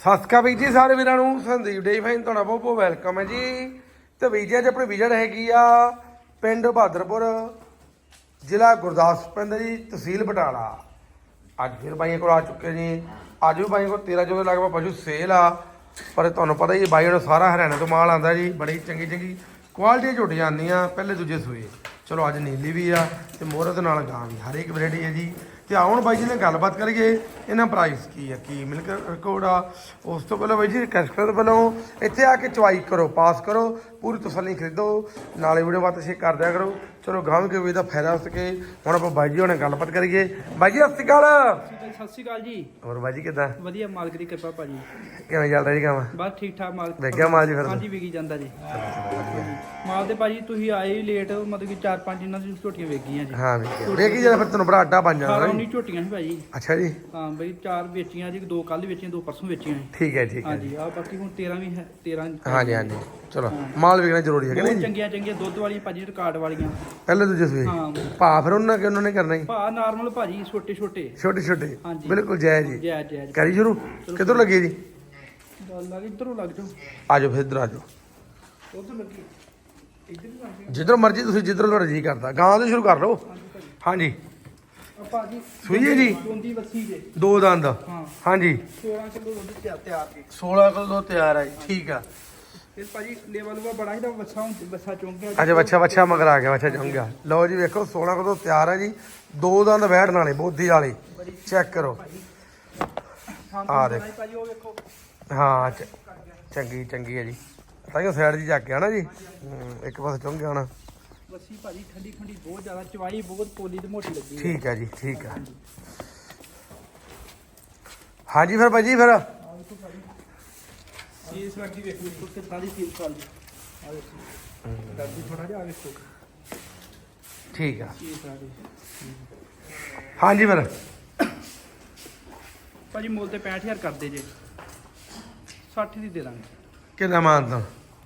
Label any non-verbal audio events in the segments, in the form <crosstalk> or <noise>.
ਸਤਿ ਸ਼੍ਰੀ ਅਕਾਲ ਵੀਰ ਜੀ, ਸਾਰੇ ਵੀਰਾਂ ਨੂੰ। ਸੰਦੀਪ ਡੇ ਫਾਈਨ, ਤੁਹਾਡਾ ਬਹੁਤ ਬਹੁਤ ਵੈਲਕਮ ਹੈ ਜੀ। ਤੇ ਵੀਰ ਜੀ, ਅੱਜ ਆਪਣੀ ਵਿਜਟ ਹੈਗੀ ਆ ਪਿੰਡ ਬਹਾਦਰਪੁਰ, ਜ਼ਿਲ੍ਹਾ ਗੁਰਦਾਸਪੁਰ ਪੈਂਦਾ ਜੀ, ਤਹਿਸੀਲ ਬਟਾਲਾ। ਅੱਜ ਫਿਰ ਬਾਈਆਂ ਕੋਲ ਆ ਚੁੱਕੇ ਜੀ। ਅੱਜ ਵੀ ਬਾਈਆਂ ਕੋਲ 13 14 ਲਗਭਗ ਪਸ਼ੂ ਸੇਲ ਆ। ਪਰ ਤੁਹਾਨੂੰ ਪਤਾ ਹੀ ਬਾਈ ਨੂੰ ਸਾਰਾ ਹਰਿਆਣਾ ਤੋਂ ਮਾਲ ਆਂਦਾ ਜੀ। ਬੜੀ ਚੰਗੀ ਚੰਗੀ ਕੁਆਲਿਟੀ ਝੁੱਟ ਜਾਂਦੀਆਂ, ਪਹਿਲੇ ਦੂਜੇ ਸੂਏ। ਚਲੋ, ਅੱਜ ਨੀਲੀ ਵੀ ਆ ਤੇ ਮੋਹਰਤ ਨਾਲ ਗਾਂ ਵੀ, ਹਰੇਕ ਇੱਕ ਵੈਰਾਈਟੀ ਹੈ ਜੀ। ਤੇ ਆਉਣ ਬਾਈ ਜੀ ਨੇ ਗੱਲਬਾਤ ਕਰੀਏ ਇਹਨਾਂ ਪ੍ਰਾਈਸ ਕੀ ਆ ਕੀ ਮਿਲਕ ਆ ਉਸ ਤੋਂ ਪਹਿਲਾਂ ਬਾਈ ਜੀ ਕਸਟਮਰ ਵੱਲੋਂ ਇੱਥੇ ਆ ਕੇ ਚੁਆਈ ਕਰੋ ਪਾਸ ਕਰੋ ਪੂਰੀ ਤਸੱਲੀ ਖਰੀਦੋ ਨਾਲੇ ਵੀਡੀਓ ਬਾਤ ਸ਼ੇਅਰ ਕਰ ਦਿਆ ਕਰੋ। ਚਲੋ ਗਾਂ ਕੇ ਵੀ ਦਾ ਫਾਇਦਾ ਹੋ ਸਕੇ ਹੁਣ ਆਪਾਂ ਬਾਈ ਜੀ ਹੋਣੇ ਗੱਲਬਾਤ ਕਰੀਏ ਬਾਈ ਜੀ ਸਤਿ ਸ਼੍ਰੀ ਅਕਾਲ। ਸਤਿ ਸ਼੍ਰੀ ਅਕਾਲ ਜੀ। ਹੋਰ ਬਾਈ ਜੀ ਕਿਦਾਂ? ਵਧੀਆ ਮਾਲਕ ਦੀ ਕਿਰਪਾ ਭਾਜੀ। ਕਿਵੇਂ ਚੱਲਦਾ ਜੀ ਕੰਮ? ਬਸ ਠੀਕ ਠਾਕ ਮਾਲਕ ਵੇਖਿਆ ਮਾਲ ਜੀ ਫਿਰ ਹਾਂਜੀ ਵਿਕੀ ਜਾਂਦਾ ਜੀ। ਮਾਲ ਦੇ ਭਾਜੀ ਤੁਸੀਂ ਆਏ ਹੀ ਲੇਟ ਮਤਲਬ ਕਿ ਚਾਰ ਪੰਜ ਇਹਨਾਂ ਦੀ ਝੋਟੀਆਂ ਵੇਗੀਆਂ ਜੀ। ਹਾਂ ਵੇਖਿਆ। ਵੇਖੀ ਜਰਾ ਫਿਰ ਤੈਨੂੰ ਬੜਾ ਅੱਡਾ ਬਣ ਜਾਣਾ 18 ਜੀ 19 ਝੋਟੀਆਂ ਸੀ ਭਾਜੀ। ਅੱਛਾ ਜੀ। ਹਾਂ ਬਈ ਚਾਰ ਵੇਚੀਆਂ ਜੀ ਦੋ ਕੱਲ ਵੇਚੀਆਂ ਦੋ ਪਰਸੋਂ ਵੇਚੀਆਂ ਸੀ ਠੀਕ ਹੈ ਠੀਕ ਹੈ। ਹਾਂਜੀ ਆ ਬਾਕੀ ਹੁਣ 13 ਵੀ ਹੈ 13 ਹਾਂਜੀ ਹਾਂਜੀ ਚਲੋ ਮਾਲ ਵੇਖਣਾ ਜ਼ਰੂਰੀ ਹੈ ਕਿ ਨਹੀਂ? ਜੀ ਚੰਗੀਆਂ ਚੰਗੀਆਂ ਦੁੱਧ ਵਾਲੀਆਂ ਭਾਜੀ ਰਿਕਾਰਡ ਵਾਲੀਆਂ। ਪਹਿਲੇ ਦੂਜੇ ਸੂਏ ਹਾਂ। ਭਾ ਫਿਰ ਉਹਨਾਂ ਕਿ ਉਹਨਾਂ ਨੇ ਕਰਨਾ ਹੀ ਭਾ ਨਾਰਮਲ ਭਾਜੀ ਛੋਟੇ ਛੋਟੇ। ਛੋਟੇ ਛੋਟੇ। ਬਿਲਕੁਲ ਜਾਇਜ਼ ਜੀ। ਜੈ ਜੈ ਕਰੀ ਸ਼ੁਰੂ? ਕਿੱਧਰ ਲੱਗੀ ਜੀ? ਗੱਲ ਲੱਗ ਇਧਰੋਂ ਲੱਗ ਜਾਓ। ਆਜੋ ਫਿਰ ਇੱਧਰ ਆਜੋ ਉਧਰ ਲੱਗੀ। ਜਿੱਧਰ ਮਰਜ਼ੀ ਤੁਸੀਂ ਜਿੱਧਰ ਤੁਹਾਡਾ ਜੀ ਕਰਦਾ ਗਾਂ ਤੋਂ ਸ਼ੁਰੂ ਕਰ ਲਓ। ਹਾਂਜੀ। ਆ ਸੂਈ ਹੈ ਜੀ? ਦੋਂਦੀ ਜੇ। ਦੋ ਦੰਦ। ਹਾਂ। ਹਾਂਜੀ। 16 ਕਿਲੋ ਦੁੱਧ ਤਿਆਰ ਤਿਆਰ ਕੇ 16 ਕਿਲੋ ਤਿਆਰ ਹੈ ਜੀ ਠੀਕ ਆ। ਫਿਰ ਭਾਜੀ ਲੈਵਲ ਵਾ ਬੜਾ ਇਹਦਾ ਬੱਸਾ ਹੁਣ ਬੱਸਾ ਚੁੰਗ ਗਿਆ। ਅੱਛਾ ਬੱਚਾ ਮਗਰ ਆ ਗਿਆ ਬੱਚਾ ਜੰਗਾ ਲਓ ਜੀ ਵੇਖੋ 16 ਕਿਲੋ ਤਿਆਰ ਹੈ ਜੀ। ਦੋ ਦੰਦ ਬੈਠਣ ਵਾਲੇ ਬੋਧੀ ਵਾਲੇ। ਚੈੱਕ ਕਰੋ। ਹਾਂ ਆ ਦੇਖ। ਹਾਂ ਚੰਗੀ ਚੰਗੀ ਹੈ ਜੀ। ਤਾਂ ਕਿ ਸਾਈਡ ਜਾ ਕੇ ਆਣਾ ਜੀ? ਇੱਕ ਪਾਸੇ ਚੁੰਗ ਆਣਾ ਬੱਸੀ ਭਾਜੀ ਠੰਡੀ ਠੰਡੀ ਬਹੁਤ ਜ਼ਿਆਦਾ ਚਵਾਈ ਬਹੁਤ ਪੋਲੀ ਤੇ ਮੋਟੀ ਲੱਗੀ। ਠੀਕ ਹੈ ਜੀ ਠੀਕ ਹੈ ਹਾਂਜੀ ਫਿਰ ਭਾਜੀ ਫਿਰ। ਆ ਇਸ ਵਾਰ ਦੀ ਵੇਖੋ ਵੇਖੋ ਕਿੰਨਾ ਦੀ ਫੀਲ ਕਰ ਦੀ। ਆ ਵੇਖੋ ਕਰਦੀ ਥੋੜਾ ਜਿਹਾ ਆ ਵੇਖੋ। ਠੀਕ ਆ। ਹਾਂਜੀ ਫਿਰ। ਭਾਜੀ ਮੁੱਲ ਤੇ 65000 ਕਰਦੇ ਜੇ। 60 ਦੀ ਦੇ ਦਾਂਗੇ। ਕਿੰਨਾ ਮਾਨਤਾ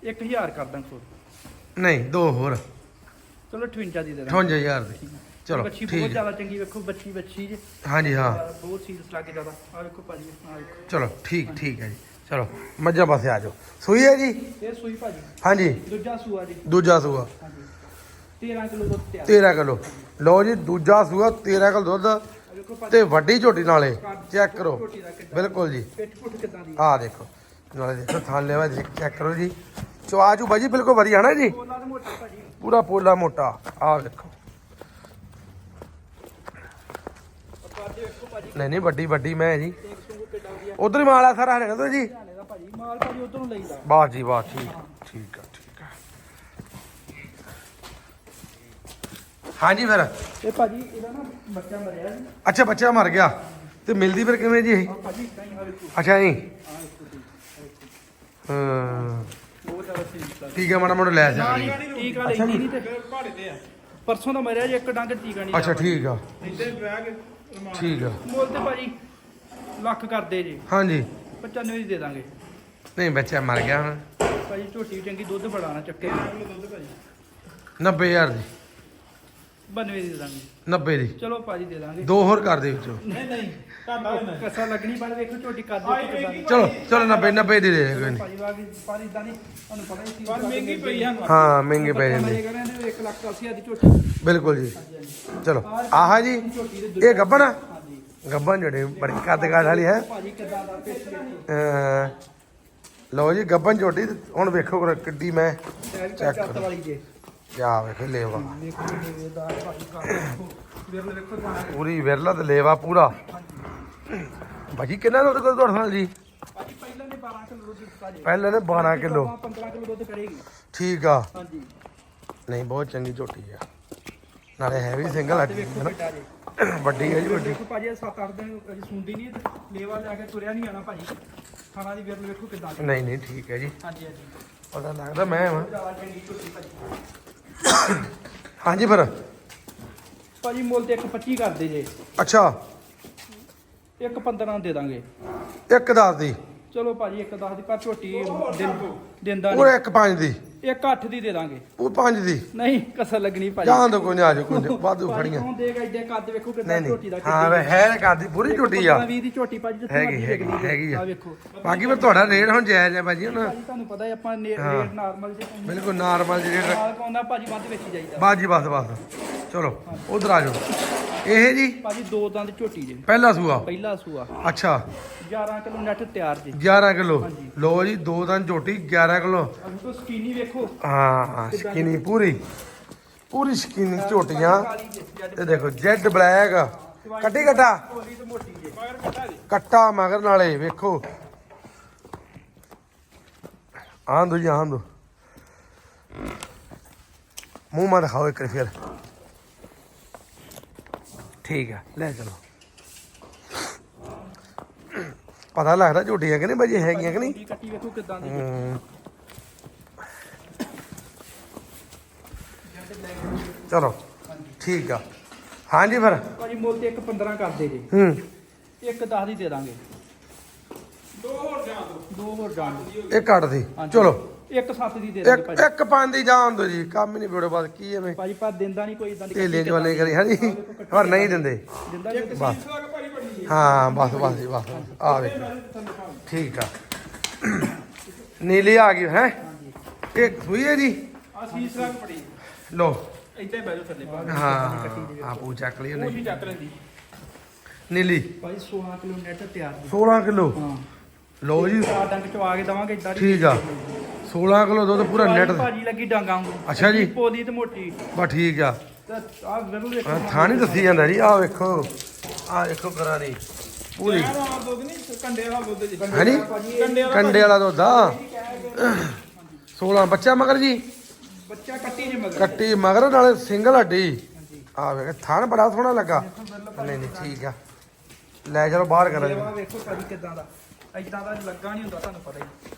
1000 ਕਰ ਦਾਂਗੇ ਹੋਰ ਨਹੀਂ ਦੋ ਹੋਰ। ਚਲੋ 58 ਦੀ ਦੇ ਦਾਂਗੇ। 58000 ਦੀ। ਚਲੋ ਬੱਚੀ ਬਹੁਤ। ਜ਼ਿਆਦਾ ਚੰਗੀ ਵੇਖੋ ਬੱਚੀ ਬੱਚੀ ਜੇ। ਹਾਂਜੀ ਹਾਂ। ਬਹੁਤ ਸੀਰੀਅਸ ਲੱਗ ਜ਼ਿਆਦਾ। ਆ ਵੇਖੋ ਭਾਜੀ ਆ ਵੇਖੋ। ਚਲੋ ਠੀਕ ਠੀਕ ਹੈ ਜੀ। ਚਲੋ ਮੱਝਾਂ ਪਾਸੇ ਆ ਜਾਓ। ਸੂਈ ਹੈ ਜੀ? ਇਹ ਸੂਈ ਭਾਜੀ। ਹਾਂਜੀ। ਦੂਜਾ ਸੂਆ ਜੀ। ਦੂਜਾ ਸੂਆ। ਹਾਂਜੀ। 13 ਕਿਲੋ ਦੁੱਧ ਤਿਆਰ। 13 ਕਿਲੋ। ਲਓ ਜੀ ਦੂਜਾ ਸੂਆ 13 ਕਿਲੋ ਦੁੱਧ। ਆ ਤੇ ਵੱਡੀ ਝੋਟੀ ਨਾਲੇ ਚੈੱਕ ਕਰੋ। ਬਿਲਕੁਲ ਜੀ। ਪਿੱਠ ਪੁੱਠ ਕਿੱਦਾਂ ਦੀ ਆਹ ਦੇਖੋ। ਨਾਲੇ ਦੇਖੋ ਥਾਂ ਲੈਵਾ ਚੈੱਕ ਕਰੋ ਜੀ। ਚਵਾਜੂ ਬਾਜੀ ਬਿਲਕੁਲ ਵਧੀਆ ਨਾ ਜੀ? ਪੂਰਾ ਪੋਲਾ ਮੋਟਾ ਆਹ ਦੇਖੋ। ਨਹੀਂ ਨਹੀਂ ਵੱਡੀ ਵੱਡੀ ਮੈਂ ਜੀ। ਉਧਰ ਹੀ ਮਾਲ ਆ ਸਾਰਾ ਹਰਿਆਣਾ ਤੋਂ ਜੀ? ਮਾਲ ਭਾਜੀ ਉਧਰੋਂ ਲਈਦਾ ਵਾਹ ਜੀ ਵਾਹ ਠੀਕ ਠੀਕ ਆ ਠੀਕ ਆ। ਹਾਂਜੀ ਫਿਰ। ਇਹ ਭਾਜੀ ਇਹਦਾ ਨਾ ਬੱਚਾ ਮਰਿਆ ਅੱਛਾ ਬੱਚਾ ਮਰ ਗਿਆ। ਤੇ ਮਿਲਦੀ ਫਿਰ ਕਿਵੇਂ ਜੀ ਇਹ? ਭਾਜੀ ਅੱਛਾ ਜੀ ਹਾਂ। ਬਹੁਤ ਜ਼ਿਆਦਾ ਸੀਰੀਅਸ ਆ ਮਾੜਾ ਮੋਟਾ ਲੈ ਜਾ। ਟੀਕਾ ਲੈਂਦੀ ਨਹੀਂ ਤੇ ਭਾੜੇ ਤੇ ਆ ਪਰਸੋਂ ਦਾ ਮਰਿਆ ਜੇ ਇੱਕ ਡੰਗ ਟੀਕਾ ਨਹੀਂ ਅੱਛਾ ਠੀਕ ਆ। ਠੀਕ ਆ। ਮੁੱਲ ਤੇ ਭਾਜੀ ਲੱਖ ਕਰਦੇ ਜੀ। ਹਾਂਜੀ। 95 ਦੀ ਦੇ ਦਾਂਗੇ। ਨਹੀਂ ਬੱਚਾ ਮਰ ਗਿਆ ਹੁਣ। ਭਾਜੀ ਝੋਟੀ ਵੀ ਚੰਗੀ ਦੁੱਧ ਬੜਾ ਨਾ ਚੱਕੇ। ਦੁੱਧ ਭਾਜੀ 90000 ਦੀ। 92 ਦੀ ਦੇ ਦਾਂਗੇ। 90 ਦੀ। ਚਲੋ ਭਾਜੀ ਦੇ ਦਾਂਗੇ। ਦੋ ਹੋਰ ਕਰ ਦੇ ਵਿੱਚੋਂ। ਨਹੀਂ ਨਹੀਂ। ਕਸਾ ਲੱਗਣੀ ਪਰ ਵੇਖੋ ਝੋਟੀ ਕਰ ਦੇ ਕਿਦਾਂ ਚਲੋ ਚਲੋ 90 90 ਦੀ ਦੇ ਦੇ ਕੋਈ ਨਹੀਂ। ਭਾਜੀ ਵਾਗੀ ਪਰ ਇਦਾਂ ਨਹੀਂ ਤੁਹਾਨੂੰ ਪਤਾ ਹੀ ਪਰ ਮਹਿੰਗੀ ਪਈ ਆ। ਹਾਂ ਮਹਿੰਗੇ ਪੈ ਜਾਂਦੇ। ਇਹ ਕਹਿੰਦੇ 1 ਲੱਖ 80 ਦੀ ਝੋਟੀ। ਬਿਲਕੁਲ ਜੀ। ਚਲੋ ਆਹਾ ਜੀ ਦੇ ਇਹ ਗੱਬਨ ਆ? ਗੱਬਨ ਜਿਹੜੇ ਬੜੀ ਕੱਦ ਕਾਠ ਵਾਲੀ ਹੈ। ਭਾਜੀ ਕਿਦਾਂ ਦਾ ਪੇਸ਼ ਲਓ ਜੀ ਗੱਬਨ ਝੋਟੀ ਹੁਣ ਵੇਖੋ ਕਰ ਕਿੱਡੀ ਮੈਂ ਚੈੱਕ ਚੱਤ ਵਾਲੀ ਜੇ। ਜਾ ਵੇਖੋ ਲੇਵਾ। ਕਰ ਪੂਰੀ ਵਿਰਲਾ ਤੇ ਲੇਵਾ ਪੂਰਾ। ਭਾਜੀ ਕਿੰਨਾ ਦੁੱਧ ਕਰ ਤੁਹਾਡੇ ਨਾਲ ਜੀ? ਭਾਜੀ ਪਹਿਲਾਂ ਨੇ 12 ਕਿਲੋ ਦੁੱਧ ਦਿੱਤਾ ਜੇ। ਪਹਿਲੇ ਨੇ 12 ਕਿਲੋ। 15 ਕਿਲੋ ਦੁੱਧ ਕਰੇਗੀ। ਠੀਕ ਆ। ਹਾਂਜੀ। ਨਹੀਂ ਬਹੁਤ ਚੰਗੀ ਝੋਟੀ ਆ। ਨਾਲੇ ਹੈਵੀ ਸਿੰਗਲ ਆ। ਵੱਡੀ ਹੈ ਜੀ ਵੱਡੀ। ਭਾਜੀ 7-8 ਦਿਨ ਅਜੇ ਸੁਣਦੀ ਨਹੀਂ ਲੇਵਾ ਲੈ ਕੇ ਤੁਰਿਆ ਨਹੀਂ ਆਣਾ ਭਾਜੀ। ਖਾਣਾ ਦੀ ਵੀਰ ਨੂੰ ਵੇਖੋ ਕਿਦਾਂ ਨਹੀਂ ਨਹੀਂ ਠੀਕ ਹੈ ਜੀ। ਹਾਂਜੀ ਹਾਂਜੀ। ਪਤਾ ਲੱਗਦਾ ਮੈਂ ਹਾਂਜੀ ਫਿਰ। ਭਾਜੀ ਮੁੱਲ ਤੇ ਇੱਕ 25 ਕਰਦੇ ਜੇ। ਅੱਛਾ। ਇੱਕ 15 ਦੇ ਦਾਂਗੇ। ਇੱਕ ਦਸ ਦੀ। ਚਲੋ ਭਾਜੀ ਇੱਕ 10 ਦੀ ਪਰ ਝੋਟੀ ਦਿਨ ਦਿੰਦਾ ਉਹ ਇੱਕ ਪੰਜ ਦੀ। ਇੱਕ 8 ਦੀ ਦੇ ਦਾਂਗੇ। ਉਹ ਪੰਜ ਦੀ। ਨਹੀਂ ਕਸਰ ਲੱਗਣੀ ਭਾਜੀ। ਜਾਣ ਦੋ ਕੋਈ ਨਹੀਂ ਆ ਜਾਓ ਕੋਈ ਨੀ, <laughs> ਵਾਧੂ ਭਾਜੀ ਖੜੀਆਂ ਕੌਣ ਦੇਗਾ ਏਡੇ ਕੱਦ ਵੇਖੋ ਕਿੰਨਾ ਨਹੀਂ ਝੋਟੀ ਦਾ ਨਹੀਂ ਹਾਂ ਵੇ ਹੈ ਕਰਦੀ ਪੂਰੀ ਝੋਟੀ ਆ। 20 ਦੀ ਝੋਟੀ ਭਾਜੀ ਜਿੱਥੇ ਹੈਗੀ ਮਰਜ਼ੀ ਹੈਗੀ ਵਿਕ ਲਈ ਹੈਗੀ ਆ। ਵੇਖੋ। ਬਾਕੀ ਫਿਰ ਤੁਹਾਡਾ ਰੇਟ ਹੁਣ ਜਾਇਜ਼ ਹੈ ਭਾਜੀ ਹੁਣ। ਭਾਜੀ ਤੁਹਾਨੂੰ ਪਤਾ ਹੈ ਆਪਾਂ ਨੇ-। ਰੇਟ ਨਾਰਮਲ ਜੇ ਬਿਲਕੁਲ ਨਾਰਮਲ ਜਿਹੜੇ ਨਾਲ ਪਾਉਂਦਾ ਭਾਜੀ ਵੱਧ ਵੇਚੀ ਜਾਈਦਾ। ਬਸ ਜੀ ਬਸ ਬਸ। ਚਲੋ ਉਧਰ ਆ ਜਾਓ। ਇਹ ਜੀ? ਭਾਜੀ ਦੋ ਦੰਦ ਝੋਟੀ ਜੇ। ਪਹਿਲਾ ਸੂਆ? ਪਹਿਲਾ ਸੂਆ। ਅੱਛਾ। 11 ਕਿਲੋ ਨੈਟ ਤਿਆਰ ਜੀ। 11 ਕਿਲੋ। ਲੋ ਜੀ ਦੋ ਦਿਨ ਝੋਟੀ 11 ਕਿਲੋ। ਅभी ਤੋਂ ਸਕੀਨੀ ਵੇਖੋ। ਹਾਂ ਸ਼ਕੀਨੀ ਪੂਰੀ। ਪੂਰੀ ਸ਼ਕੀਨੀ ਝੋਟੀਆਂ। ਤੇ ਦੇਖੋ ਜੈਡ ਬਲੈਕ। ਕੱਟੀ ਕੱਟਾ? ਕੱਟਾ ਮਗਰ ਨਾਲੇ ਵੇਖੋ। ਆਂ ਦੋ ਜੀ ਆਂ ਦੋ। ਮੂੰਹ ਮਾ ਦਿਖਾਓ ਇੱਕ ਫਿਰ। ਠੀਕ ਹੈ ਲੈ ਚਲੋ। ਪਤਾ ਲੱਗਦਾ ਝੋਟੀਆਂ ਕਿ ਨਹੀਂ ਭਾਜੀ ਹੈਗੀਆਂ ਕਿ ਨਹੀਂ? ਕੋਲੀ ਕੱਟੀ ਵੇਖੋ ਕਿਦਾਂ ਦੀ। ਹਮ। ਚਲੋ ਠੀਕ ਆ। ਹਾਂਜੀ ਫਿਰ। ਭਾਜੀ ਮੁੱਲ ਤੇ ਇੱਕ 15 ਕਰਦੇ ਜੀ। ਹੂੰ। ਇੱਕ 10 ਦੀ ਦੇ ਦਾਂਗੇ। ਦੋ ਹੋਰ ਜਾਣ ਦੋ ਹੋਰ ਜਾਣ ਦਿਓ। ਇਹ ਕੱਟ ਦੀ। ਹਾਂਜੀ। ਚਲੋ। ਇੱਕ 7 ਦੀ ਦੇ ਦਾਂਗੇ ਇੱਕ ਭਾਜੀ। ਇੱਕ ਪੰਜ ਦੀ ਜਾਣ ਦੋ ਜੀ ਕੰਮ ਹੀ ਨਹੀਂ ਬੜੋ ਬਾਤ ਕੀ ਐਵੇਂ? ਭਾਜੀ ਪਰ ਦਿੰਦਾ ਨਹੀਂ ਕੋਈ ਇਦਾਂ ਦੀ ਢੇਲੇ ਜਵਾਨੇ ਕਰੀ ਹਾਂਜੀ। ਪਰ ਨਹੀਂ ਦਿੰਦੇ। ਦਿੰਦਾ ਜੀ ਬਸ। ਹਾਂ। ਬਸ ਬਸ ਜੀ ਬਸ। ਆ ਵੇ ਠੀਕ ਆ। ਨੀਲੀ ਆ ਗਈ ਹੈ? ਇਹ ਸੂਈ ਹੈ ਜੀ? ਆ ਸੀਸ ਰੰਗ ਪੜੀ ਲੋ ਇੱਥੇ ਬਹਿ ਜਾਓ ਥੱਲੇ। ਹਾਂ ਆ ਪੂ ਚੱਕ ਲਈ ਉਹ ਉਹਨੇ ਵੀ ਚੱਕ ਲੈਂਦੀ। ਨੀਲੀ। ਭਾਜੀ 16 ਕਿਲੋ ਨੈਟ ਤਿਆਰ ਜੀ 16 ਕਿਲੋ? ਹਾਂ। ਲੋ ਜੀ। ਚਾਰ ਡੰਗ ਚਵਾ ਕੇ ਦਵਾਂਗੇ ਇਦਾਂ ਠੀਕ ਆ। 16 ਕਿਲੋ ਦੁੱਧ ਪੂਰਾ ਨੈਟ ਭਾਜੀ ਲੱਗੀ ਡਾਂਗਾ ਵਾਂਗੂ। ਅੱਛਾ ਜੀ। ਪੋਲੀ ਤੇ ਮੋਟੀ। ਬਸ ਠੀਕ ਆ। ਆ ਥਾਂ ਨਹੀਂ ਦੱਸੀ ਜਾਂਦਾ ਜੀ। ਆ ਵੇਖੋ। ਆ ਵੇਖੋ ਕਰਾਂ ਦੀ ਪੂਰੀ ਕੰਡੇ ਵਾਲਾ ਦੁੱਧ ਜੀ। ਕੰਡੇ ਵਾਲਾ ਦੁੱਧ। ਆ 16 ਬੱਚਾ ਮਗਰ ਜੀ? ਬੱਚਾ ਕੱਟੀ ਜੇ ਮਗਰ। ਕੱਟੀ ਮਗਰ ਨਾਲੇ ਸਿੰਗਲ ਹੱਡੀ। ਆ ਵੇਖ ਥਣ ਬੜਾ ਸੋਹਣਾ ਲੱਗਾ। ਨਹੀਂ ਨਹੀਂ ਠੀਕ ਆ। ਲੈ ਚਲੋ ਬਾਹਰ ਕਰਾਂ ਜੀ ਵੇਖੋ ਭਾਜੀ ਕਿਦਾਂ ਦਾ। ਇਦਾਂ ਦਾ ਲੱਗਾ ਨਹੀਂ ਹੁੰਦਾ ਤੁਹਾਨੂੰ ਪਤਾ ਹੀ।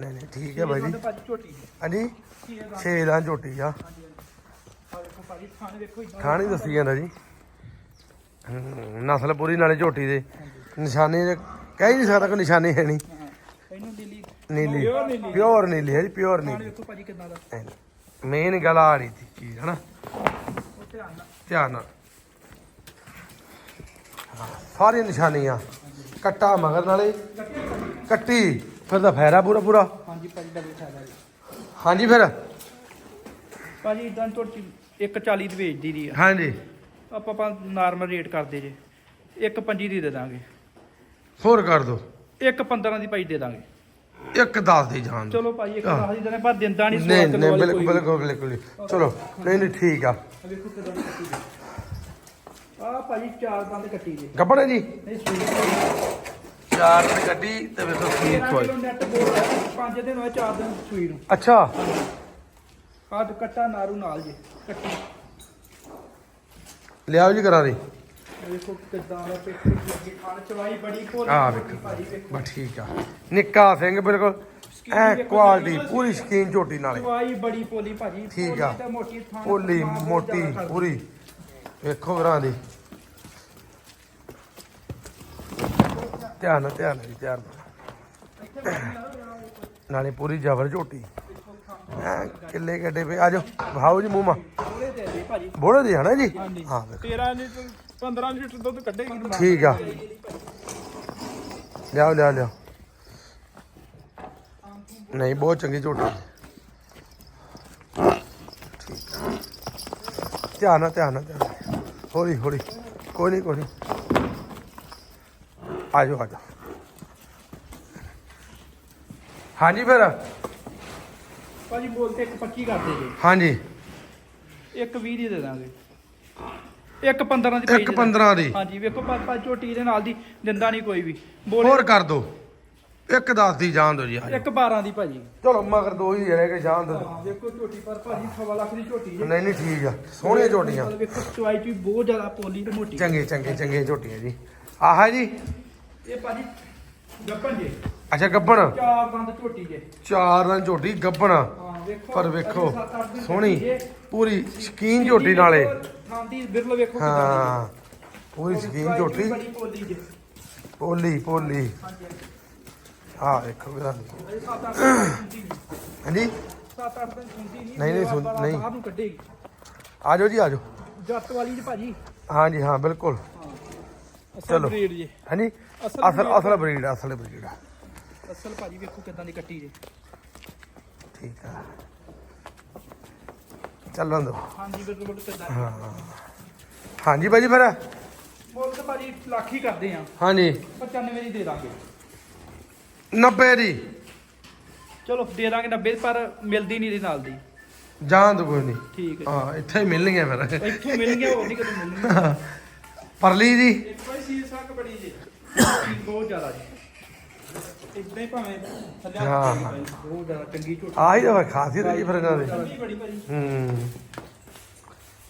ਨਹੀਂ ਨਹੀਂ ਠੀਕ ਹੈ ਭਾਈ ਜੀ। ਭਾਜੀ ਝੋਟੀ ਹਾਂਜੀ? ਕੀ ਇਹ ਗੱਲ? 6 ਦਾ ਝੋਟੀ ਆ। ਭਾਜੀ ਥਾਣੇ ਥਾਣ ਹੀ ਦੱਸੀ ਜਾਂਦਾ ਜੀ। ਨਸਲ ਪੂਰੀ ਨਾਲੇ ਝੋਟੀ ਦੇ। ਨਿਸ਼ਾਨੀ ਦੇ- ਕਹਿ ਨਹੀਂ ਸਕਦਾ ਕੋਈ ਨਿਸ਼ਾਨੀ ਹੈ ਨਹੀਂ। ਇਹਨੂੰ ਨੀਲੀ। ਪਿਓਰ ਨੀਲੀ। ਹੈ ਜੀ ਪਿਓਰ ਨੀਲੀ। ਭਾਜੀ ਦਾ। ਮੇਨ ਗੱਲ ਆ ਰਹੀ ਸੀ ਚੀਜ਼ ਹਨਾ ਧਿਆਨ ਨਾਲ। ਸਾਰੀਆਂ ਨਿਸ਼ਾਨੀਆਂ। ਕੱਟਾ ਮਗਰ ਨਾਲੇ। ਕੱਟੀ। ਫਿਰ ਤਾਂ ਫੈਰਾ ਪੂਰਾ ਪੂਰਾ? ਹਾਂਜੀ ਭਾਜੀ ਡਬਲ ਫਾਇਦਾ ਜੀ। ਹਾਂਜੀ ਫਿਰ? ਭਾਜੀ ਇਦਾਂ ਝੋਟੀ 140 ਦੀ ਵੇਚਦੀ ਦੀ ਆ। ਹਾਂਜੀ। ਆਪਾਂ ਆਪਾਂ ਨਾਰਮਲ ਰੇਟ ਕਰਦੇ ਜੇ। ਇੱਕ ਪੰਜੀ ਦੀ ਦੇ ਦਾਂਗੇ। ਹੋਰ ਕਰ ਦੋ। ਇੱਕ 15 ਦੀ ਭਾਈ ਦੇ ਦਾਂਗੇ। ਇੱਕ 10 ਦੀ ਜਾਨ ਦਿਓ। ਚਲੋ ਭਾਈ ਇੱਕ 10 ਦੀ ਦੇਣੇ ਪਰ ਦਿੰਦਾ ਨਹੀਂ ਨਹੀਂ ਨਹੀਂ ਬਿਲਕੁਲ ਬਿਲਕੁਲ ਬਿਲਕੁਲ। ਨਹੀਂ। ਚਲੋ ਨਹੀਂ ਨਹੀਂ ਠੀਕ ਆ। ਵੇਖੋ ਕਿਦਾਂ ਦੀ ਕੱਟੀ ਜੀ। ਆ ਭਾਜੀ ਚਾਰ ਦੰਦ ਕੱਟੀ ਜੀ। ਗੱਬੜ ਹੈ ਜੀ? ਨਹੀਂ ਸੂਈ ਚਾਰ ਦੀ ਗੱਡੀ ਤੇ ਵੇਖੋ ਕੀ 13 ਕੋਈ ਕਿਲੋ ਨੈਟ ਬੋਲ ਪੰਜ ਦਿਨ ਹੋਏ ਚਾਰ ਦਿਨ ਸੂਈ ਨੂੰ। ਅੱਛਾ। ਆਹ ਕੱਟਾ ਨਾਰੂ ਨਾਲ ਜੀ ਕੱਟੀ। ਲਿਆਓ ਜੀ ਕਰਾਂ ਦੀ ਇਹ ਵੇਖੋ ਕਿਦਾਂ ਦਾ ਪਿੱਠ ਲੱਗੀ ਖਾਣ ਚਵਾਈ ਬੜੀ ਭੋਲੀ ਆ ਵੇਖੋ। ਬਸ ਠੀਕ ਆ। ਨਿੱਕਾ ਸਿੰਘ ਬਿਲਕੁਲ। ਐ ਕੁਆਲਿਟੀ ਪੂਰੀ ਸ਼ਕੀਨ ਝੋਟੀ ਨਾਲੇ ਚਵਾਈ ਬੜੀ ਭੋਲੀ ਭਾਜੀ। ਠੀਕ ਆ। ਪੋਲੀ ਮੋਟੀ। ਪੂਰੀ। ਵੇਖੋ ਘਰਾਂ ਦੀ ਧਿਆਨ ਨਾਲ ਧਿਆਨ ਨਾਲ ਧਿਆਨ ਨਾਲ। ਨਾਲੇ ਪੂਰੀ ਜ਼ਬਰ ਝੋਟੀ। ਕਿੱਲੇ ਗੱਡੇ ਪਏ। ਆਜੋ ਵਹਾਓ ਜੀ ਮੂੰਹ ਮਾ। ਬੋਲੇ ਦੀ ਹਨਾ ਜੀ। ਹਾਂ ਵੇਖੋ। 13 ਲੀਟਰ 15 ਲੀਟਰ ਦੁੱਧ ਕੱਢੇਗੀ ਠੀਕ ਆ। ਲਿਆਓ ਲਿਆਓ ਲਿਆਓ। ਨਹੀਂ ਬਹੁਤ ਚੰਗੀ ਝੋਟੀ ਧਿਆਨ ਨਾਲ ਧਿਆਨ ਨਾਲ। ਹੌਲੀ ਹੌਲੀ। ਕੋਈ ਨਹੀਂ ਕੋਈ ਨਹੀਂ। ਆਜੋ ਆਜੋ। ਹਾਂਜੀ ਫਿਰ? ਭਾਜੀ ਬੋਲ ਤੇ ਇੱਕ 25 ਕਰਦੇ ਜੀ ਹਾਂਜੀ। ਇੱਕ 20 ਦੀ ਦੇ ਦਾਂਗੇ। ਇੱਕ 15 ਦੀ ਪਈ ਇੱਕ ਦੇ 15 ਦੀ। ਹਾਂਜੀ ਵੇਖੋ ਪਰ ਝੋਟੀ ਦੇ ਨਾਲ ਦੀ ਦਿੰਦਾ ਨਹੀਂ ਕੋਈ ਵੀ। ਬੋਲੇ ਹੋਰ ਕਰ ਦੋ। ਇੱਕ 10 ਦੀ ਜਾਣ ਦੋ ਜੀ ਆਜੋ। ਇੱਕ 12 ਦੀ ਭਾਜੀ। ਚਲੋ ਮਗਰ ਦੋ ਹੀ ਰਹਿ ਗਏ ਜਾਣ ਦੋ। ਹਾਂ ਵੇਖੋ ਝੋਟੀ ਪਰ ਭਾਜੀ ਸਵਾ ਲੱਖ ਦੀ ਝੋਟੀ ਜੇ। ਨਹੀਂ ਨਹੀਂ ਠੀਕ ਆ। ਸੋਹਣੀਆਂ ਝੋਟੀਆਂ। ਵੇਖੋ ਚੁਆਈ ਚ ਵੀ ਬਹੁਤ ਜ਼ਿਆਦਾ ਪੋਲੀ ਤੇ ਮੋਟੀ। ਚੰਗੇ ਚੰਗੇ ਚੰਗੇ ਝੋਟੀਆਂ ਜੀ। ਆਹ ਜੀ। ਇਹ ਭਾਜੀ ਗੱਪਣ ਜੇ। ਅੱਛਾ ਗੱਬਣ ਚਾਰ ਦੰਦ ਝੋਟੀ ਜੇ। ਚਾਰ ਨਾਲ ਝੋਟੀ ਗੱਬਣ ਹਾਂ ਵੇਖੋ ਪਰ ਵੇਖੋ ਅਜੇ ਸੱਤ ਅੱਠ ਦਿਨ ਸੋਹਣੀ ਜੇ। ਪੂਰੀ ਸ਼ਕੀਨ ਝੋਟੀ ਨਾਲੇ। ਥਾਂਦੀ ਬਿਰਲ ਵੇਖੋ ਕਿੱਦਾਂ ਹਾਂ ਪੂਰੀ। ਸ਼ਕੀਨ ਝੋਟੀ। ਬੜੀ ਪੋਲੀ ਜੇ। ਪੋਲੀ ਪੋਲੀ। ਹਾਂਜੀ ਆਹ ਵੇਖੋ ਵੀਰਾਂ ਸੱਤ ਅੱਠ ਦਿਨ। ਹਾਂਜੀ? 7-8 ਦਿਨ ਸੁਣਦੀ ਨਹੀਂ ਨਹੀਂ, ਨਹੀਂ, ਸੁਣ- ਬਾਰਾਂ ਨਹੀਂ। ਬਾਹਰ ਨੂੰ ਕੱਢੇਗੀ। ਆਜੋ ਜੀ ਆਜੋ। ਵਾਲੀ ਜੀ ਭਾਜੀ। ਹਾਂਜੀ ਹਾਂ ਬਿਲਕੁਲ। ਚਲੋ। ਜੀ। ਹਾਂਜੀ? ਅਸਲ ਅਸਲ ਬਰੀਡ ਅਸਲ ਬਰੀਡ ਅਸਲ ਭਾਜੀ ਵੇਖੋ ਕਿਦਾਂ ਦੀ ਕੱਟੀ ਜੀ। ਠੀਕ ਆ। ਚੱਲਣ ਦੋ ਹਾਂਜੀ ਬਿਲਕੁਲ ਕਿਦਾਂ ਹਾਂ। ਹਾਂਜੀ ਬਾਜੀ ਫਿਰ। ਮੁੱਲ ਤਾਂ ਭਾਜੀ ਲੱਖ ਹੀ ਕਰਦੇ ਆ। ਹਾਂਜੀ। 95 ਦੀ ਦੇ ਦਾਂਗੇ। 90 ਦੀ। ਚਲੋ ਦੇ ਦਾਂਗੇ 90 ਪਰ ਮਿਲਦੀ ਨਹੀਂ ਇਹਦੇ ਨਾਲ ਦੀ। ਜਾਣ ਦੋ ਕੋਈ ਨਹੀਂ। ਠੀਕ ਹੈ। ਹਾਂ ਇੱਥੇ ਹੀ ਮਿਲਣਗੀਆਂ ਫਿਰ। ਇੱਥੋਂ ਮਿਲ ਗਿਆ ਹੋਰ ਨਹੀਂ ਕਦੋਂ ਮਿਲਣੀ ਪਰਲੀ ਦੀ। ਇੱਕ ਭਾਈ ਸੀਲ ਸੱਕ ਬੜੀ ਜੀ ਬਹੁਤ ਜ਼ਿਆਦਾ ਜੀ। ਇਦਾਂ ਹੀ ਭਾਵੇਂ ਥੱਲੇ ਹਾਂ, ਹਾਂ। ਬਹੁਤ ਜ਼ਿਆਦਾ ਚੰਗੀ ਝੋਟੀ। ਆਹੀ ਤਾਂ ਖਾਸੀਅਤ ਹੈ ਜੀ ਫਿਰ ਇਹਨਾਂ ਦੀ। ਚੰਗੀ ਬੜੀ ਭਾਜੀ ਹੂੰ।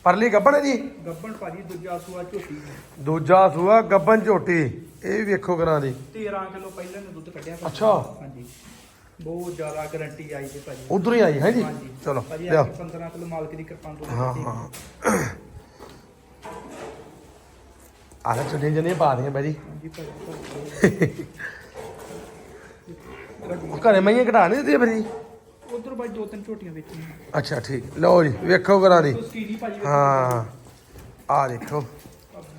ਪਰਲੀ ਗੱਬਣ ਹੈ ਜੀ? ਗੱਬਣ ਭਾਜੀ ਦੂਜਾ ਸੂਆ ਝੋਟੀ। ਦੂਜਾ ਸੂਆ ਗੱਬਣ ਝੋਟੀ। ਇਹ ਵੀ ਵੇਖੋ ਕਰਾਂ ਦੀ। 13 ਕਿਲੋ ਪਹਿਲਾਂ ਨੇ ਦੁੱਧ ਕੱਢਿਆ ਭਾਜੀ। ਅੱਛਾ। ਹਾਂਜੀ। ਬਹੁਤ ਜ਼ਿਆਦਾ ਗਾਰੰਟੀ ਆਈ ਜੀ ਭਾਜੀ। ਉਧਰ ਹੀ ਆਈ ਹੈ ਜੀ? ਹਾਂਜੀ। ਚਲੋ ਭਾਜੀ ਅੱਜ 15 ਕਿਲੋ ਮਾਲਕ ਦੀ ਕਿਰਪਾ ਤੋਂ ਹਾਂ ਹਾਂ। ਆਹ ਚੁੱਡੀਆਂ ਜਨੀਆਂ ਪਾ ਦੀਆਂ ਹਾਂਜੀ ਭਾਜੀ ਘਰੇ ਮਈਆਂ ਘਟਾ ਨਹੀਂ ਦਿੱਤੀ ਫਿਰ ਜੀ? ਉਧਰ ਭਾਈ ਦੋ ਤਿੰਨ ਝੋਟੀਆਂ ਵੇਚੀਆਂ। ਅੱਛਾ ਠੀਕ। ਲਓ ਜੀ ਵੇਖੋ ਕਰਾਂ ਦੀ। ਨਹੀਂ ਭਾਜੀ ਹਾਂ। ਆ ਦੇਖੋ।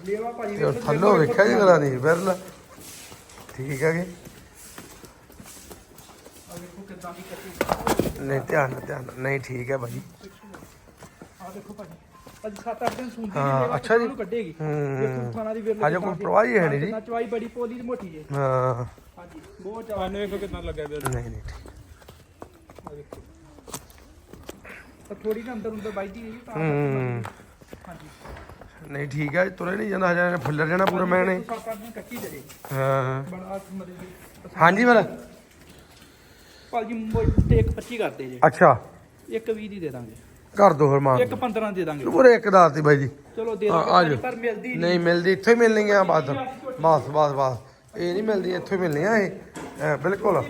ਲੇਵਾ ਭਾਜੀ ਤੇ ਥੱਲੋਂ ਵੇਖੋ, ਵੇਖਿਆ ਜੀ ਕਰਾਂ ਦੀ ਬਿਰਲ ਠੀਕ ਹੈ ਜੀ ਆਹ ਵੇਖੋ ਕਿੱਦਾਂ ਦੀ ਕੱਟੀ। ਨਹੀਂ ਧਿਆਨ ਨਾਲ ਧਿਆਨ ਨਾਲ। ਨਹੀਂ ਠੀਕ ਹੈ ਬਾਜੀ ਆ ਦੇਖੋ ਭਾਜੀ। ਅੱਜ 7-8 ਦਿਨ ਸੁਣਦੀ ਹਾਂ, ਲੇਵਾ ਅੱਛਾ ਜੀ। ਨੂੰ ਕੱਢੇਗੀ। ਹੂੰ। ਵੇਖੋ ਖਾਣਾ ਦੀ ਵੇਲੇ ਅਜੇ ਕੋਈ ਪਰਵਾਹ ਹੀ ਹੈ ਨਹੀਂ ਜੀ। ਚਵਾਈ ਬੜੀ ਪੋਲੀ ਦੀ ਮੋਟੀ ਜੇ। ਹਾਂ। ਹਾਂਜੀ। ਬਹੁਤ ਜ਼ਿਆਦਾ ਨੇ ਵੇਖੋ ਕਿੰਨਾ ਲੱਗਿਆ ਬਿਲ ਨਹੀਂ ਨਹੀਂ ਠੀਕ। ਤਾਂ ਥੋੜੀ ਨਾ ਅੰਦਰ ਅੰਦਰ ਬਾਈਦੀ ਜੀ ਤਾਂ ਹੂੰ। ਹਾਂਜੀ। ਨਹੀਂ ਠੀਕ ਹੈ ਤੁਰੇ ਨਹੀਂ ਜਾਂਦਾ ਹਜੇ ਫੁੱਲਰ ਜਾਣਾ ਪੂਰਾ ਮੈਂ ਨੇ 7-8 ਦਿਨ ਕੱਟੀ ਜਰੇ ਹਾਂ। ਬੜਾ ਮਰੇ ਜੀ ਹਾਂਜੀ ਫਿਰ। ਭਾਜੀ ਮੁੱਲ ਤੇ ਇੱਕ 25 ਕਰਦੇ ਜੇ। ਅੱਛਾ। ਇੱਕ 20 ਦੀ ਦੇ ਦਾਂਗੇ। ਕਰ ਦੋ ਫਿਰ ਮਾਂ ਇੱਕ 15 ਦੇ ਦਾਂਗੇ। ਪੂਰੇ ਇੱਕ ਦਾਤ ਬਾਈ ਜੀ। ਚਲੋ ਦੇ ਆ ਦਾਂਗੇ। ਪਰ ਮਿਲਦੀ ਨਹੀਂ। ਮਿਲਦੀ ਇੱਥੇ ਹੀ ਮਿਲਣਗੀਆਂ ਬਸ ਬਸ ਬਸ ਬਸ। ਇਹ ਨਹੀਂ ਮਿਲਦੀ ਇੱਥੇ ਹੀ ਮਿਲਣੀਆਂ ਇਹ। ਇਹ ਬਿਲਕੁਲ।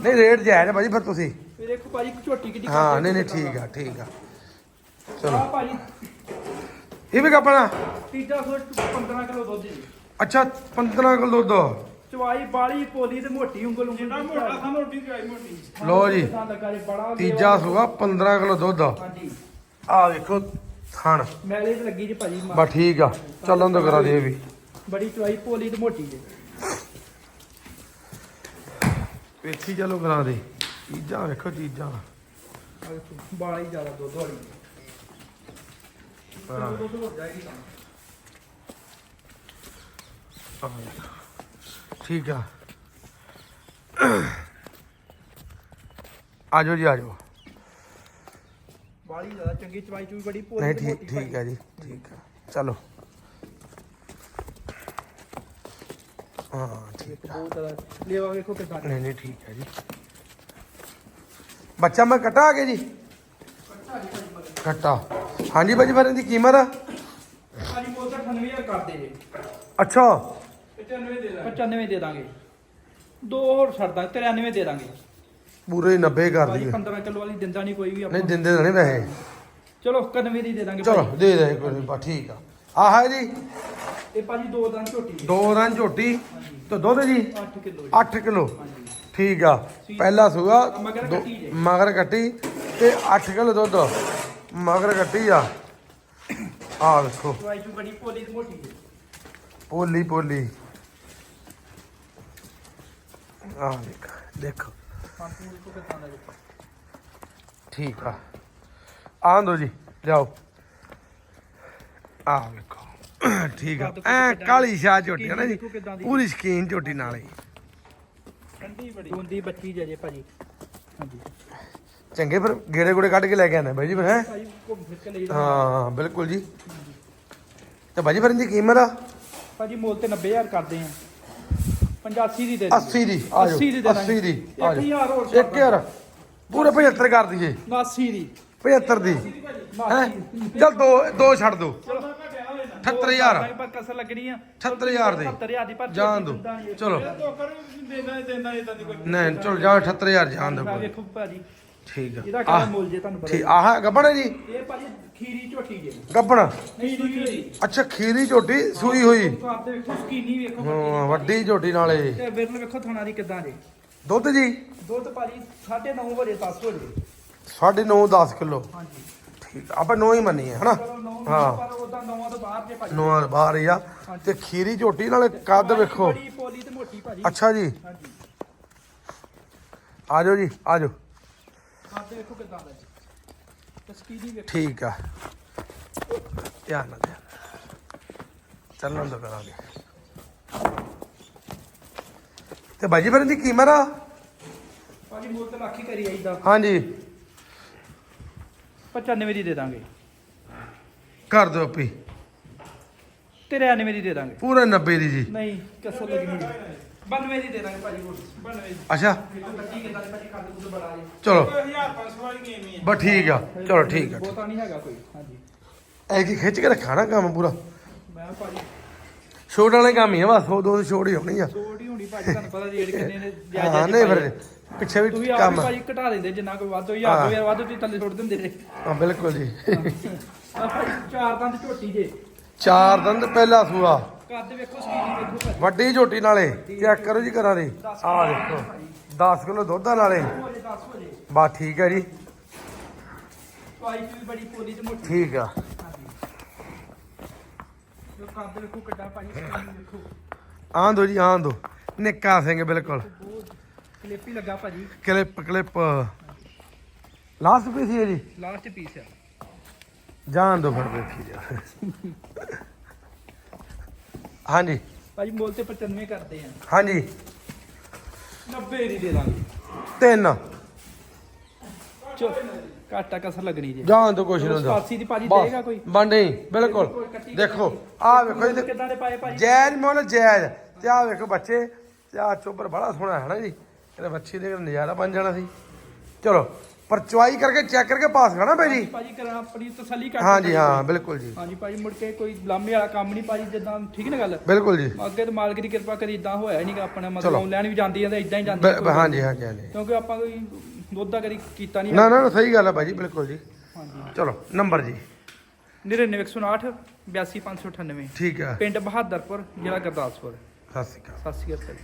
ਨਹੀਂ ਰੇਟ ਜਾਇਜ਼ ਹੈ ਭਾਜੀ ਫਿਰ ਤੁਸੀਂ। ਫਿਰ ਦੇਖੋ ਭਾਜੀ ਝੋਟੀ ਕਿੱਡੀ ਹਾਂ ਨਹੀਂ ਨਹੀਂ ਠੀਕ ਆ ਠੀਕ ਆ। ਚਲੋ। ਆ ਭਾਜੀ ਇਹ ਵੀ ਕੱਪਣਾ ਤੀਜਾ ਸੋਚ 15 ਕਿਲੋ ਦੁੱਧ ਜੀ। ਅੱਛਾ 15 ਕਿਲੋ ਦੁੱਧ। ਚਵਾਈ ਬਾਲੀ ਪੋਲੀ ਤੇ ਮੋਟੀ ਉਂਗਲ ਉਂਗਲ ਜਿੰਨਾ ਮੋਟਾ ਖਾ ਮੋਟੀ ਚਵਾਈ ਮੋਟੀ। ਲਓ ਜੀ। ਲੱਗਾ ਜੀ ਬੜਾ ਤੀਜਾ ਸੂਆ 15 ਕਿਲੋ ਦੁੱਧ। ਹਾਂਜੀ। ਆ ਵੇਖੋ ਥਣ। ਮੈਲੇ ਤੇ ਲੱਗੀ ਜੀ ਭਾਜੀ ਮਾਂ। ਬਸ ਠੀਕ ਆ ਚੱਲਣ ਤੋਂ ਕਰਾ ਦੇ ਇਹ ਵੀ। ਬੜੀ ਚਵਾਈ ਪੋਲੀ ਤੇ ਮੋਟੀ ਜੀ। ਵੇਖੀ ਚਲੋ ਕਰਾ ਦੇ। ਚੀਜ਼ਾਂ ਵੇਖੋ ਚੀਜ਼ਾਂ ਆਹ ਵੇਖੋ, ਬਾਲਾ ਜ਼ਿਆਦਾ ਦੁੱਧ ਵਾਲੀ। ਹਾਂ। ਦੁੱਧ ਹੋ ਜਾਏਗੀ ਤਾਂ। ਆ ਵੇਖੋ। ਠੀਕ ਆ ਆਜੋ ਜੀ ਆਜੋ ਬਾਲੀ ਜ਼ਿਆਦਾ ਚੰਗੀ ਚਵਾਈ ਚੂਈ ਬੜੀ ਪੋਲੀ ਨਹੀਂ ਤੇ ਠੀਕ ਮੋਟੀ ਠੀਕ ਆ ਜੀ ਠੀਕ ਆ ਚਲੋ ਹਾਂ ਠੀਕ ਆ ਬਹੁਤ ਜ਼ਿਆਦਾ ਲੇਵਾ ਵੇਖੋ ਕਿਦਾਂ ਨਹੀਂ ਨਹੀਂ ਠੀਕ ਹੈ ਜੀ ਬੱਚਾ ਮੈਂ ਕਟਾ ਆ ਗਿਆ ਜੀ ਕਟਾ ਹਾਂਜੀ ਭਾਜੀ ਫਿਰ ਇਹਦੀ ਕੀਮਤ ਭਾਜੀ ਕੋਲ ਤਾਂ 98000 ਕਰਦੇ ਜੀ ਅੱਛਾ 95 ਦੇ ਦਾਂਗੇ। 95 ਦੇ ਹੋਰ ਛੱਡ ਦਾਂਗੇ 93 ਦੇ ਦਾਂਗੇ। ਪੂਰੇ 90 ਕਰ ਭਾਜੀ ਦਈਏ। 15 ਕਿਲੋ ਵਾਲੀ ਦਿੰਦਾ ਨਹੀਂ ਕੋਈ ਵੀ ਨਹੀਂ ਆਪਾਂ। ਦਿੰਦੇ ਤਾਂ ਨਹੀਂ ਵੈਸੇ। ਚਲੋ 91 ਦੀ ਦੇ ਦਾਂਗੇ ਚਲੋ ਭਾਜੀ। ਦੇ ਦੇ ਕੋਈ ਨਹੀਂ ਬਸ ਠੀਕ ਆ। ਆਹ ਹੈ ਜੀ। ਇਹ ਭਾਜੀ ਦੋ ਦਾਂ ਝੋਟੀ ਦੋ। ਰਾਂ ਝੋਟੀ ਤੇ ਦੁੱਧ ਜੀ? 8 ਕਿਲੋ ਜੀ। 8 ਕਿਲੋ। ਹਾਂਜੀ। ਠੀਕ ਆ। ਪਹਿਲਾ ਸੂਆ ਮਗਰ ਦੋ- ਕੱਟੀ ਜੀ। ਮਗਰ ਕੱਟੀ ਤੇ 8 ਕਿਲੋ ਦੁੱਧ। ਮਗਰ ਕੱਟੀ ਆ। ਆ ਵੇਖੋ। ਚਵਾਈ ਚੂ ਬੜੀ ਪੋਲੀ ਤੇ ਮੋਟੀ ਜੀ। ਪੋਲੀ ਪੋਲੀ ਆ ਦੇਖ ਦੇਖੋ। ਹਾਂ ਠੀਕ ਆ। ਆਂ ਦੋ ਜੀ ਲਿਆਓ। ਆ ਵੇਖੋ। ਠੀਕ ਆ। ਐ ਕਾਲੀ ਸ਼ਾਹ ਝੋਟੀ ਆ ਨਾ ਜੀ। ਪੂਰੀ ਸ਼ਕੀਨ ਝੋਟੀ ਨਾਲ ਹੀ। ਠੰਡੀ ਬੜੀ। ਹੁੰਦੀ ਬੱਚੀ ਜੇ ਭਾਜੀ। ਹਾਂਜੀ। ਚੰਗੇ ਫਿਰ ਗੇੜੇ ਗੁੜੇ ਕੱਢ ਕੇ ਲੈ ਕੇ ਆਨੇ ਬਾਈ ਜੀ ਫਿਰ ਹੈ? ਹਾਂ ਬਿਲਕੁਲ ਜੀ। ਤੇ ਬਾਜੀ ਫਿਰ ਇਹਦੀ ਕੀਮਤ ਆ? ਭਾਜੀ ਮੁੱਲ ਤੇ 90000 ਕਰਦੇ ਆ। 85 ਦੀ ਦੇ 80 ਦੀ ਆ ਜਾਓ। 80 ਦੀ ਦੇ 80 ਦੀ ਆ 1000 ਜਾਓ ਹੋਰ 1000 ਪੂਰੇ 75 ਕਰ ਦਈਏ। 89 ਦੀ। 75 ਦੀ। ਹੈ? ਚਲ ਦੋ ਦੋ ਛੱਡ ਦੋ। 78000 ਪਰ ਕਸਰ ਲੱਗਣੀ ਆ। 78000 ਦੀ। 70000 ਦੀ ਪਰ ਜਾਣ ਦੋ। ਨਹੀਂ। ਚਲੋ। ਨਹੀਂ ਜਾਓ 78000 ਜਾਣ ਦੋ ਵੇਖੋ ਭਾਜੀ। ਠੀਕ ਆ। ਇਹਦਾ ਕਿਹੜਾ ਮੁੱਲ ਜੇ ਤੁਹਾਨੂੰ ਠੀਕ ਪਤਾ ਆਹ ਗੱਬਣ ਹੈ ਜੀ? ਇਹ ਭਾਜੀ ਖੀਰੀ ਝੋਟੀ ਜੇ। ਗੱਬਣ? ਨਹੀਂ ਸੂਈ ਹੋਈ। ਅੱਛਾ ਖੀਰੀ ਝੋਟੀ ਸੂਈ ਹੋਈ। ਘਰ ਦੇ ਵੇਖੋ ਸਕੀਨੀ ਵੇਖੋ ਹਾਂ, ਵੱਡੀ ਝੋਟੀ ਨਾਲੇ। ਤੇ ਵਿਰਲ ਵੇਖੋ ਥਣਾ ਦੀ ਕਿਦਾਂ ਜੇ। ਦੁੱਧ ਜੀ? ਦੁੱਧ ਭਾਜੀ 9.5 ਵਜੇ 10 ਵਜੇ। 9.5 10 ਕਿਲੋ। ਹਾਂਜੀ। ਠੀਕ ਆਪਾਂ ਨੌ ਹੀ ਮੰਨੀ ਹੈ ਹਨਾ ਹਾਂ। ਪਰ ਉਦਾਂ ਨੌਵਾਂ ਤੋਂ ਬਾਹਰ ਜੇ ਭਾਜੀ। ਨੌ ਬਾਹਰ ਹੀ ਆ। ਤੇ ਖੀਰੀ ਝੋਟੀ ਨਾਲ ਕੱਦ ਵੇਖੋ। ਬੜੀ ਪੋਲੀ ਤੇ ਮੋਟੀ ਭਾਜੀ। ਅੱਛਾ ਜੀ। ਹਾਂਜੀ। ਆ ਜਾਓ ਜੀ ਆ ਜਾਓ। ਕੱਦ ਵੇਖੋ ਕਿਦਾਂ ਦਾ ਜੀ। ਤਸਕੀਰੀ ਵੇਖੋ। ਠੀਕ ਆ। ਧਿਆਨ ਨਾਲ ਧਿਆਨ ਚੱਲਣ ਦੋ ਕਰਾਂਗੇ। ਤੇ ਬਾਜੀ ਫਿਰ ਦੀ ਕੀਮਤ ਆ? ਭਾਜੀ ਮੁੱਲ ਤੇ ਲੱਖ ਹੀ ਕਰੀ ਆਈਦਾ ਹਾਂਜੀ। 95 ਦੀ ਦੇ ਦਾਂਗੇ। ਕਰ ਦਿਓ ਪੀ 93 ਦੀ ਦੇ ਦਾਂਗੇ। ਪੂਰੇ 90 ਦੀ ਜੀ। ਨਹੀਂ ਕਸਰ ਲੱਗੀ ਹੋਣੀ 92 ਦੀ ਦੇ ਦਾਂਗੇ ਭਾਜੀ ਮੁੱਲ 92 ਦੀ। ਅੱਛਾ। ਵੇਖੋ ਕੱਟੀ ਕਿਦਾਂ ਦੀ ਭਾਜੀ ਕੱਦ ਕੁੱਦ ਬੜਾ ਜੀ। ਚਲੋ। 1500 ਵਾਲੀ ਗੇਮ ਹੀ ਹੈ। ਬਸ ਠੀਕ ਆ। ਚਲੋ ਠੀਕ ਆ ਬਹੁਤਾ ਨਹੀਂ ਹੈਗਾ ਕੋਈ ਹਾਂਜੀ। ਐ ਕੀ ਖਿੱਚ ਕੇ ਰੱਖਾ ਨਾ ਕੰਮ ਪੂਰਾ? ਮੈਂ ਭਾਜੀ ਛੋਟ ਵਾਲੇ ਕੰਮ ਹੀ ਆ ਬਸ ਉਹ ਦੋ ਛੋੜ ਹੀ ਹੋਣੀ ਆ। ਛੋਟੀ ਹੋਣੀ ਭਾਜੀ ਤੁਹਾਨੂੰ ਪਤਾ ਰੇਟ ਕਿੰਨੇ ਨੇ ਹਾਂ ਨਹੀਂ ਫਿਰ ਪਿੱਛੇ ਵੀ ਕੰਮ। ਭਾਜੀ ਘਟਾ ਦਿੰਦੇ ਜਿੰਨਾ ਕੋਈ ਵੱਧ ਹੋਈ ਹਾਂ। ਆਪ ਯਾਰ ਵੱਧ ਤੁਸੀਂ ਥੱਲੇ ਸੁੱਟ ਦਿੰਦੇ ਨੇ ਹਾਂ ਬਿਲਕੁਲ ਜੀ। ਆਹ ਭਾਜੀ ਚਾਰ ਦੰਦ ਝੋਟੀ ਜੇ। ਚਾਰ ਦੰਦ ਪਹਿਲਾ ਸੂਆ। ਕੱਦ ਵੇਖੋ ਸਕੀਨੀ ਵੇਖੋ ਭਾਜੀ। ਵੱਡੀ ਝੋਟੀ ਨਾਲੇ ਚੈੱਕ ਕਰੋ ਜੀ ਕਰਾਂ ਦੀ। ਆਹ ਦੇਖੋ 10 ਕਿਲੋ ਦੁੱਧ ਆ ਨਾਲੇ। ਹੋ ਜੇ 10 ਹੋ ਜੇ। ਬਸ ਠੀਕ ਹੈ ਜੀ। ਪਾਈ ਵੀ ਬੜੀ ਪੋਲੀ ਤੇ ਮੋਟੀ। ਠੀਕ ਆ। ਹਾਂਜੀ ਜੋ ਕੱਦ ਵੇਖੋ ਕਿੱਡਾ ਭਾਜੀ ਸਕੀਨੀ ਵੇਖੋ। ਆਂ ਦੋ ਜੀ ਆਂ ਦੋ। ਨਿੱਕਾ ਸਿੰਘ ਬਿਲਕੁਲ। ਬਹੁਤ ਕਲਿੱਪ ਹੀ ਲੱਗਾ ਭਾਜੀ। ਕਲਿੱਪ ਕਲਿੱਪ ਲਾਸਟ ਪੀਸ ਹੀ ਹੈ ਜੀ। ਲਾਸਟ ਪੀਸ ਆ। ਜਾਣ ਦੋ ਫਿਰ ਦੇਖੀ ਜਾ। ਹਾਂਜੀ। ਭਾਜੀ ਮੁੱਲ ਤੇ 95 ਕਰਦੇ ਆ। ਹਾਂਜੀ। 90 ਦੀ ਦੇ ਦਾਂਗੇ। ਤਿੰਨ। ਚੋ ਘਾਟਾ ਕਸਰ ਲੱਗਣੀ ਜੇ। ਜਾਣ ਦੋ ਕੁਛ ਨਹੀਂ 87 ਦੀ ਭਾਜੀ ਬਸ, ਦੇਗਾ ਕੋਈ? ਨਹੀਂ ਬਿਲਕੁਲ। ਕੱਟੀ ਦੇਖੋ ਆਹ ਵੇਖੋ ਜੀ ਕਿੱਦਾਂ ਦੇ ਪਾਏ ਭਾਜੀ? ਜੈਜ ਮੁੱਲ ਜੈਜ ਤੇ ਆਹ ਵੇਖੋ ਬੱਚੇ ਤੇ ਆਹ ਚੋਬਰ ਬੜਾ ਸੋਹਣਾ ਹੈ ਨਾ ਜੀ। ਇਹਦੇ ਬੱਚੇ ਦੇ ਨਜ਼ਾਰਾ ਬਣ ਜਾਣਾ ਸੀ। ਚਲੋ। ਪਰ ਚੁਆਈ ਕਰਕੇ ਚੈੱਕ ਕਰਕੇ ਪਾਸ ਕਰਨਾ ਭਾਈ ਜੀ? ਭਾਜੀ ਕਰਾਂ ਆਪਣੀ ਤਸੱਲੀ ਕਰ ਹਾਂਜੀ ਹਾਂ ਬਿਲਕੁਲ ਜੀ। ਹਾਂਜੀ ਭਾਜੀ ਮੁੜ ਕੇ ਕੋਈ ਲਾਮੇ ਵਾਲਾ ਕੰਮ ਨਹੀਂ ਭਾਜੀ ਜਿੱਦਾਂ ਠੀਕ ਨਾ ਗੱਲ? ਬਿਲਕੁਲ ਜੀ। ਅੱਗੇ ਤੇ ਮਾਲਕ ਦੀ ਕਿਰਪਾ ਕਰੀ ਇਦਾਂ ਹੋਇਆ ਨਹੀਂਗਾ ਆਪਣਾ ਮਤਲਬ। ਆਨਲਾਈਨ ਵੀ ਜਾਂਦੀ ਆ ਤੇ ਇਦਾਂ ਹੀ ਜਾਂਦੀ ਆ। ਹਾਂਜੀ ਹਾਂਜੀ ਹਾਂਜੀ। ਕਿਉਂਕਿ ਆਪਾਂ ਕੋਈ ਦੁੱਧ ਦਾ ਕਦੀ ਕੀਤਾ ਨਹੀਂ ਨਾ ਨਾ ਨਾ, ਸਹੀ ਗੱਲ ਹੈ ਭਾਈ ਜੀ ਬਿਲਕੁਲ ਜੀ। ਹਾਂਜੀ। ਚਲੋ ਨੰਬਰ ਜੀ। 99108 82598 ਠੀਕ ਹੈ ਪਿੰਡ ਬਹਾਦਰਪੁਰ ਜ਼ਿਲ੍ਹਾ ਗੁਰਦਾਸਪੁਰ। ਸਤਿ ਸ਼੍ਰੀ ਅਕਾਲ। ਸਤਿ ਸ਼੍ਰੀ ਅਕਾਲ।